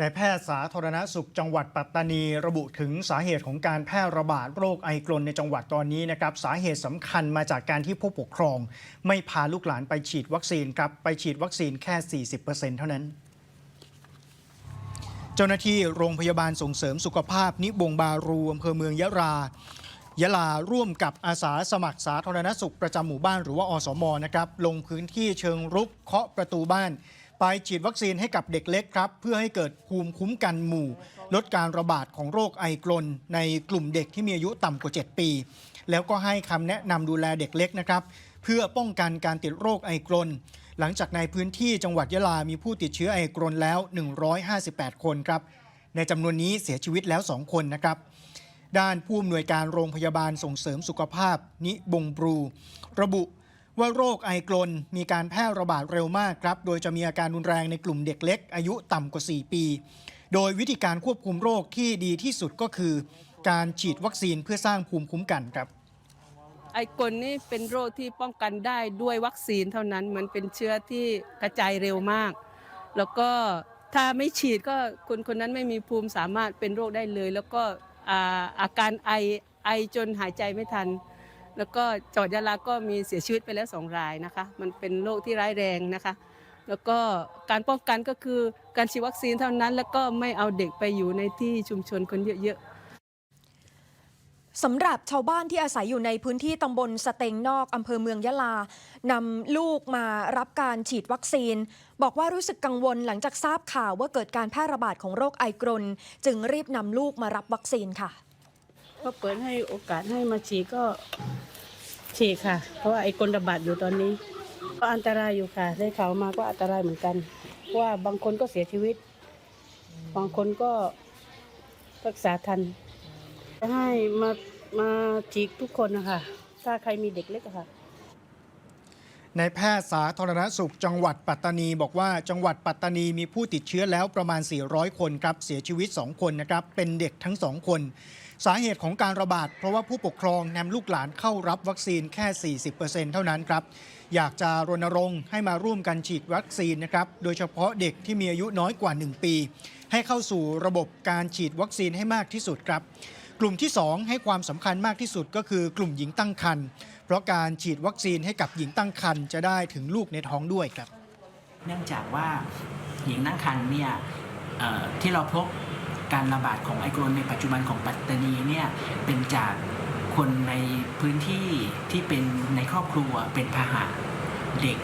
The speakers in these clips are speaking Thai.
นายแพทย์สาธารณสุขจังหวัดปัตตานีระบุถึงสาเหตุของการแพร่ระบาดโรคไอกลนในจังหวัดตอนนี้นะครับสาเหตุสำคัญมาจากการที่ผู้ปกครอง ไม่พาลูกหลานไปฉีดวัคซีนครับไปฉีดวัคซีนแค่ 40%เท่านั้นเจ้าหน้าที่โรงพยาบาลส่งเสริมสุขภาพ นิบงบารูอำเภอเมืองยะรายะลาร่วมกับอาสาสมัครสาธารณสุขประจำหมู่บ้านหรือว่าอสมนะครับลงพื้นที่เชิงรุกเคาะประตูบ้าน ไปฉีดวัคซีนให้กับเด็กเล็กครับ เพื่อให้เกิดภูมิคุ้มกันหมู่ ลดการระบาดของโรคไอกลนในกลุ่มเด็กที่มีอายุต่ำกว่า 7 ปี แล้วก็ให้คำแนะนำดูแลเด็กเล็กนะครับ เพื่อป้องกันการติดโรคไอกลนหลังจากในพื้นที่จังหวัดยะลามีผู้ติดเชื้อไอกลนแล้ว 158 คนครับ ในจำนวนนี้เสียชีวิตแล้ว 2 คนนะครับ ด้านผู้อำนวยการโรงพยาบาลส่งเสริมสุขภาพนิบงบรู ระบุ ว่าโรคไอกลนมีการแพร่ระบาดเร็วมากครับ โดยจะมีอาการรุนแรงในกลุ่มเด็กเล็ก อายุต่ำกว่า 4 ปี โดยวิธีการควบคุมโรคที่ดีที่สุดก็คือ การฉีดวัคซีนเพื่อสร้างภูมิคุ้มกันครับ ไอกลนี่เป็นโรคที่ป้องกันได้ด้วยวัคซีนเท่านั้นมันเป็นเชื้อที่กระจายเร็วมาก แล้วก็ถ้าไม่ฉีดก็คนคนนั้นไม่มีภูมิสามารถเป็นโรคได้เลย แล้วก็อาอาการไอไอจนหายใจไม่ทัน แล้วก็จังหวัดยะลาก็มีเสียชีวิตไปแล้วสองรายนะคะ มันเป็นโรคที่ร้ายแรงนะคะ แล้วก็การป้องกันก็คือการฉีดวัคซีนเท่านั้น แล้วก็ไม่เอาเด็กไปอยู่ในที่ชุมชนคนเยอะสำหรับชาวบ้านที่อาศัยอยู่ในพื้นที่ตำบลสเตงนอกอำเภอเมืองยะลานำลูกมารับการฉีดวัคซีน บอกว่ารู้สึกกังวลหลังจากทราบข่าวว่าเกิดการแพร่ระบาดของโรคไอกรน จึงรีบนำลูกมารับวัคซีนค่ะ ก็เปิดให้โอกาสให้มาฉีดก็ฉีดค่ะ เพราะว่าไอ้คนระบาดอยู่ตอนนี้ ก็อันตรายอยู่ค่ะได้ข่าวมาก็อันตรายเหมือนกันเพราะว่าบางคนก็เสียชีวิต บางคนก็รักษาทันให้มามาฉีดทุกคนนะคะถ้าใครมีเด็กเล็กอะค่ะนายแพทย์สาธารณสุขจังหวัดปัตตานีบอกว่าจังหวัดปัตตานีมีผู้ติดเชื้อแล้วประมาณ 400 คนครับ เสียชีวิต 2 คนนะครับ เป็นเด็กทั้ง 2 คน สาเหตุของการระบาด เพราะว่าผู้ปกครองนำลูกหลานเข้ารับวัคซีนแค่ 40%เท่านั้นครับ อยากจะรณรงค์ให้มาร่วมกันฉีดวัคซีนนะครับ โดยเฉพาะเด็กที่มีอายุน้อยกว่า 1 ปี ให้เข้าสู่ระบบการฉีดวัคซีนให้มากที่สุดครับ กลุ่มที่ 2 ให้ความสำคัญมากที่สุดก็คือกลุ่มหญิงตั้งครรภ์เพราะการฉีดวัคซีนให้กับหญิงตั้งครรภ์จะได้ถึงลูกในท้องด้วยครับ เนื่องจากว่าหญิงตั้งครรภ์เนี่ยที่เราพบ การระบาดของไอโกรนในปัจจุบันของปัตตานีเนี่ยเป็นจากคนในพื้นที่ที่เป็นในครอบครัวเป็นพาหะเด็ก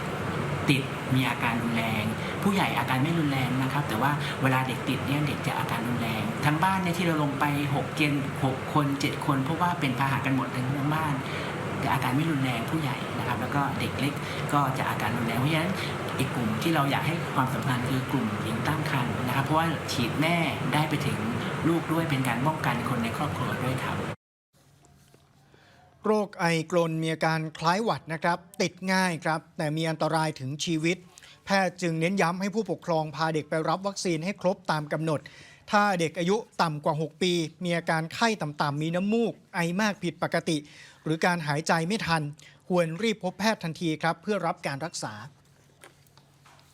ติดมีอาการรุนแรง ผู้ใหญ่อาการไม่รุนแรงนะครับ แต่ว่าเวลาเด็กติดเนี่ยเด็กจะอาการรุนแรง ทั้งบ้านเนี่ยที่เราลงไป6เกณฑ์6คน 7 คนเพราะว่าเป็นพาหะกันหมดทั้งบ้านแต่อาการไม่รุนแรงผู้ใหญ่นะครับ แล้วก็เด็กเล็กก็จะอาการรุนแรงเพราะฉะนั้นอีกกลุ่มที่เราอยากให้ความสำคัญคือกลุ่มหญิงตั้งครรภ์นะครับ ว่าฉีดแม่ได้ไปถึงลูกด้วยเป็นการป้องกันคนในครอบครัวด้วยครับ โรคไอกลนมีอาการคล้ายหวัดนะครับ ติดง่ายครับ แต่มีอันตรายถึงชีวิต แพทย์จึงเน้นย้ำให้ผู้ปกครองพาเด็กไปรับวัคซีนให้ครบตามกำหนด ถ้าเด็กอายุต่ำกว่า 6 ปี มีอาการไข้ต่ำๆมีน้ำมูก ไอมากผิดปกติ หรือการหายใจไม่ทัน ควรรีบพบแพทย์ทันทีครับ เพื่อรับการรักษา